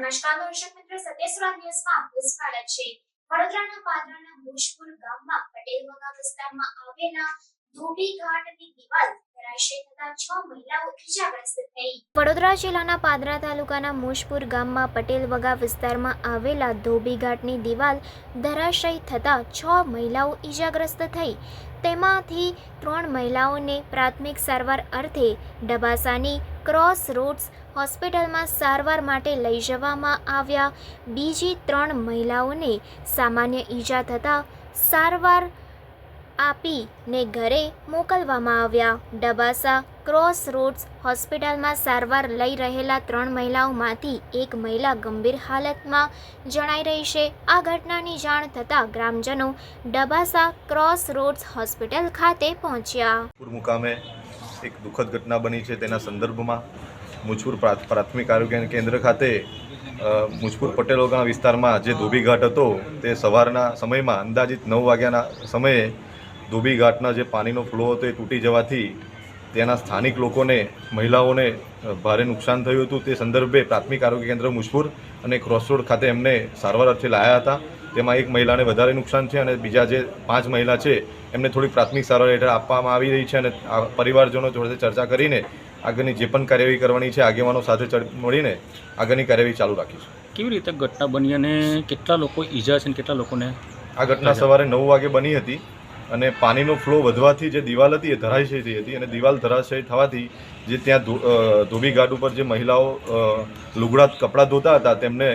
નમસ્કાર દર્શક મિત્રો સત્યસ્વરા ન્યૂઝમાં આપનું સ્વાગત છે. વડોદરાના પાદરાના ભોજપુર ગામમાં પટેલ વગા વિસ્તારમાં આવેલા ધોબી ઘાટની દિવાલ વડોદરા જિલ્લાના પાદરા તાલુકાના મોશપુર ગામમાં પટેલ વગા વિસ્તારમાં આવેલા ધોબીઘાટની દિવાલ ધરાશય થતાં છ મહિલાઓ ઈજાગ્રસ્ત થઈ. તેમાંથી ત્રણ મહિલાઓને પ્રાથમિક સારવાર અર્થે ડબાસાની ક્રોસ રૂટ્સ હોસ્પિટલમાં સારવાર માટે લઈ જવામાં આવ્યા. બીજી ત્રણ મહિલાઓને સામાન્ય ઈજા થતાં સારવાર આપીને ઘરે મોકલવામાં આવ્યા. ડબાસા, ક્રોસ રોડ્સ હોસ્પિટલમાં સારવાર લઈ રહેલા ત્રણ મહિલાઓમાંથી એક મહિલા ગંભીર હાલતમાં જણાઈ રહી છે. આ ઘટનાની જાણ થતાં ગ્રામજનો ડબાસા, ક્રોસ રોડ્સ હોસ્પિટલ ખાતે પહોંચ્યા. મુકામે એક દુઃખદ ઘટના બની છે તેના સંદર્ભમાં મુજપુર પ્રા- પ્રાથમિક આરોગ્ય કેન્દ્ર ખાતે મુજપુર પટેલોગાં વિસ્તારમાં જે ધોબી ઘાટ હતો તે સવારના સમયમાં અંદાજિત નવ વાગ્યાના સમયે ધોબી ઘાટના જે પાણીનો ફ્લો હતો એ તૂટી જવાથી ત્યાંના સ્થાનિક લોકોને, મહિલાઓને ભારે નુકસાન થયું હતું. તે સંદર્ભે પ્રાથમિક આરોગ્ય કેન્દ્ર મુજપુર અને ક્રોસરોડ ખાતે એમને સારવાર અર્થે લાયા હતા. તેમાં એક મહિલાને વધારે નુકસાન છે અને બીજા જે પાંચ મહિલા છે એમને થોડી પ્રાથમિક સારવાર હેઠળ આપવામાં આવી રહી છે અને આ પરિવારજનો જોડે ચર્ચા કરીને આગળની જે પણ કાર્યવાહી કરવાની છે આગેવાનો સાથે મળીને આગળની કાર્યવાહી ચાલુ રાખીશું. કેવી રીતે ઘટના બની અને કેટલા લોકો ઈજા છે અને કેટલા લોકોને? આ ઘટના સવારે નવ વાગે બની હતી અને પાણીનો ફ્લો વધવાથી જે દિવાલ હતી એ ધરાશય થઈ હતી અને દિવાલ ધરાશય થવાથી જે ત્યાં ધોબી ઘાટ ઉપર જે મહિલાઓ લુગડા કપડાં ધોતા હતા તેમને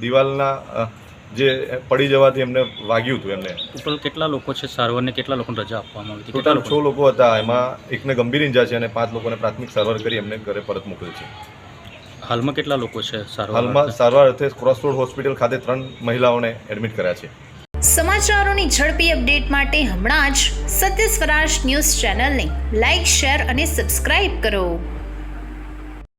દિવાલના જે પડી જવાથી એમને વાગ્યું હતું એમને. ટોટલ કેટલા લોકો છે સારવારને કેટલા લોકોને રજા આપવામાં આવી? ટોટલ છ લોકો હતા. એમાં એકને ગંભીર ઇંજા છે અને પાંચ લોકોને પ્રાથમિક સારવાર કરી એમને ઘરે પરત મોકલે છે. હાલમાં કેટલા લોકો છે સારવાર હાલમાં સારવાર અર્થે ક્રોસરોડ હોસ્પિટલ ખાતે ત્રણ મહિલાઓને એડમિટ કર્યા છે. સમાચારોની ઝડપી અપડેટ માટે હમણાં જ સત્ય સ્વરાજ ન્યૂઝ ચેનલને લાઇક શેર અને સબસ્ક્રાઇબ કરો.